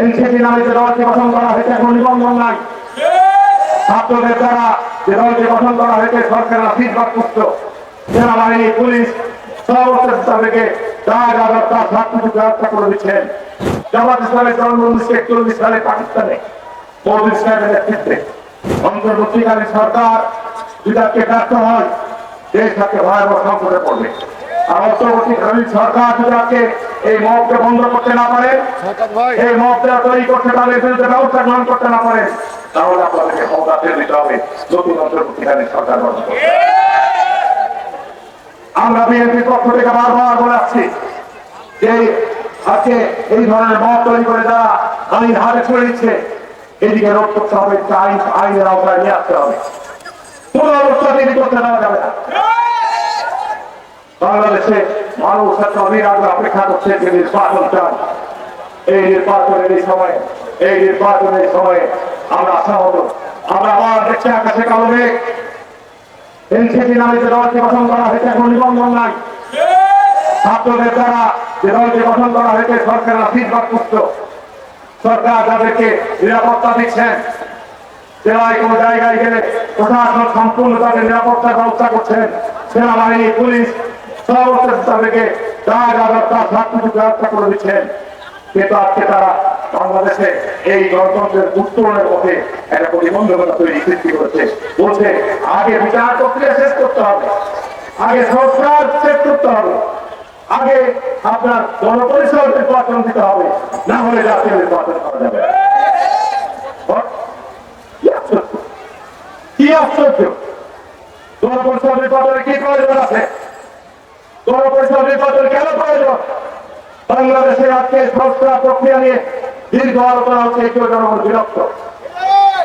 NCP নামে যে দলটি গঠন করা হয়েছে এখন নিবন্ধন নাই। ছাত্রদের দ্বারা যে দলটি গঠন করা হয়েছে সরকারের ফিডব্যাক মুক্ত সেনাবাহিনী, পুলিশ মোদী সাহেবের নেতৃত্বে। অন্তর্বর্তীকালীন সরকার বিদাতকে ব্যর্থ হয়, দেশ তাকে ভয়াবহ সংকটে পড়বে। আর অন্তর্বর্তীকালীন সরকার বিদাতকে এই মহকে বন্ধ করতে না পারে। এই মহকে তৈরি করতে পারে বিরুদ্ধে ব্যবস্থা গ্রহণ করতে না পারে। তাহলে আপনাদেরকে ক্ষমতা ফেলে দিতে হবে। নতুন অন্তর্বর্তীকালীন সরকার গঠন করতে। আমরা বিএনপির পক্ষ থেকে বারবার বলে আসছি যে আজকে এই ধরনের মত তৈরি করে যারা আইন হাতে ছড়ে দিচ্ছে এদিকে রোধ করতে হবে আইন আইনের আওতায় নিয়ে আসতে হবে। কোন অবস্থা তিনি করতে দেওয়া যাবে না। বাংলাদেশে মানুষ একটা অবিরাগ অপেক্ষা করছে যে নির্বাচন চান এই নির্বাচনের এই সময়ে, এই নির্বাচনের সময়ে আমরা আশাহত। আমরা আবার দেখছি আকাশে কালো মেঘ। এনসিপি নামে যে দলটি গঠন করা হয়েছে, এখন নিবন্ধন নাই। ছাত্রদের দ্বারা যে দলটি গঠন করা হয়েছে, সরকারের ফিডব্যাক মুক্ত সরকার যাদেরকে নিরাপত্তা দিচ্ছেন জেলায় কোনো জায়গায় গেলে প্রশাসন সম্পূর্ণ তাদের নিরাপত্তার ব্যবস্থা করছেন। সেনাবাহিনী, পুলিশ সর্বশ্রেষ্ঠ থেকে যা যা দরকার সব কিছু করে দিচ্ছেন। কিন্তু আজকে এই গণতন্ত্রের উত্তরণের পথে একটা প্রতিবন্ধকতা তৈরি, সৃষ্টি বলছে, আগে শেষ করতে হবে। আগে সংস্কার শেষ করতে হবে। আগে আপনার গণপরিষদ নির্বাচন দিতে হবে। না হলে জাতীয় নির্বাচন করা যাবে কি আশ্চর্য? গণপরিষদ নির্বাচনে কি প্রয়োজন আছে? গণপরিষদ বাংলাদেশের আজকে সংস্কার প্রক্রিয়া নিয়ে দীর্ঘ আলোচনা হচ্ছে কেউ জনগণ বিরক্ত।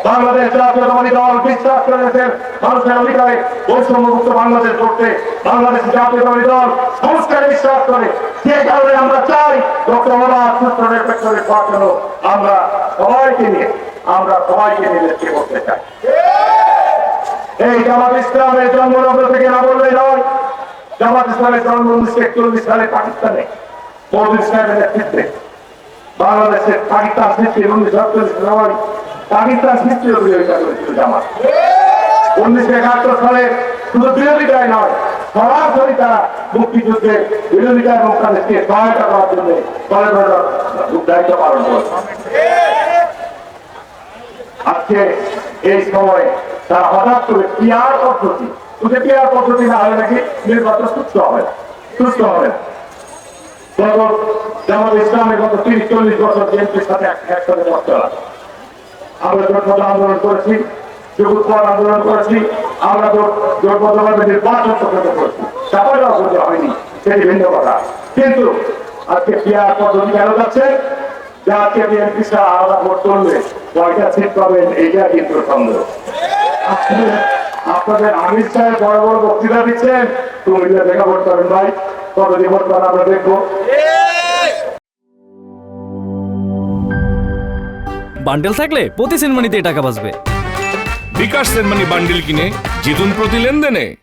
বাংলাদেশ জাতীয়তাবাদী দল বিশ্বাস করেছেন মানুষের অধিকারে বৈষম্যমুক্ত বাংলাদেশ করতে বাংলাদেশ জাতীয়তাবাদী দল সংস্কারে বিশ্বাস করে। যে কারণে আমরা চাই, ডক্টর মোহাম্মদ সুস্থ নিরপেক্ষ নির্বাচন আমরা সবাইকে নিয়ে, আমরা সবাইকে নিয়ে করতে চাই। এই জামাত ইসলামের জন্মলগ্ন থেকে না জামাত ইসলামের জন্ম উনিশশো একচল্লিশ সালে পাকিস্তানে মোদী সাহেবের নেতৃত্বে বাংলাদেশের পাকিস্তান সৃষ্টি উনিশশো আটচল্লিশ জানুয়ারি পাকিস্তান সৃষ্টির বিরোধিতা করেছিল জামাত। উনিশশো একাত্তর সালে শুধু বিরোধিতায় নয়, সরাসরি তারা মুক্তিযুদ্ধে বিরোধিতা এবং তাদেরকে সহায়তা করার জন্য দায়িত্ব পালন করেছে। আজকে এই সময় তারা হঠাৎ করে পিয়ার পদ্ধতি শুধু পিয়ার পদ্ধতি না হলে নাকি নির্বাচন সুস্থ হবে সুস্থ হবে না। গত জামাত ইসলামের গত তিরিশ, চল্লিশ বছর বিএনপির সাথে এক- একসাথে পথ চলা আমরা জোটবদ্ধ আন্দোলন করেছি যুগোৎপর আন্দোলন করেছি, আমরা জোট- জোটবদ্ধভাবে নির্বাচন প্রকৃত করেছি। দেওয়া করতে হয়নি, সেটি ভিন্ন কথা। কিন্তু আজকে পিয়ার পদ্ধতি কেন যাচ্ছে যাকে বিএনপি সারা আলাদা ভোট করলে কয়টা সিট পাবেন এইটা কিন্তু সন্দেহ। আপনাদের আমির সাহেব বড় বড় বক্তৃতা দিচ্ছেন। কুমিল্লা দেখা করতে ভাই। কত জীবন পর আমরা দেখব। বান্ডেল থাকলে প্রতি সেনমানিতে টাকা বাঁচবে। বিকাশ সেনমানি বান্ডেল কিনে জিতুন প্রতি লেনদেনে।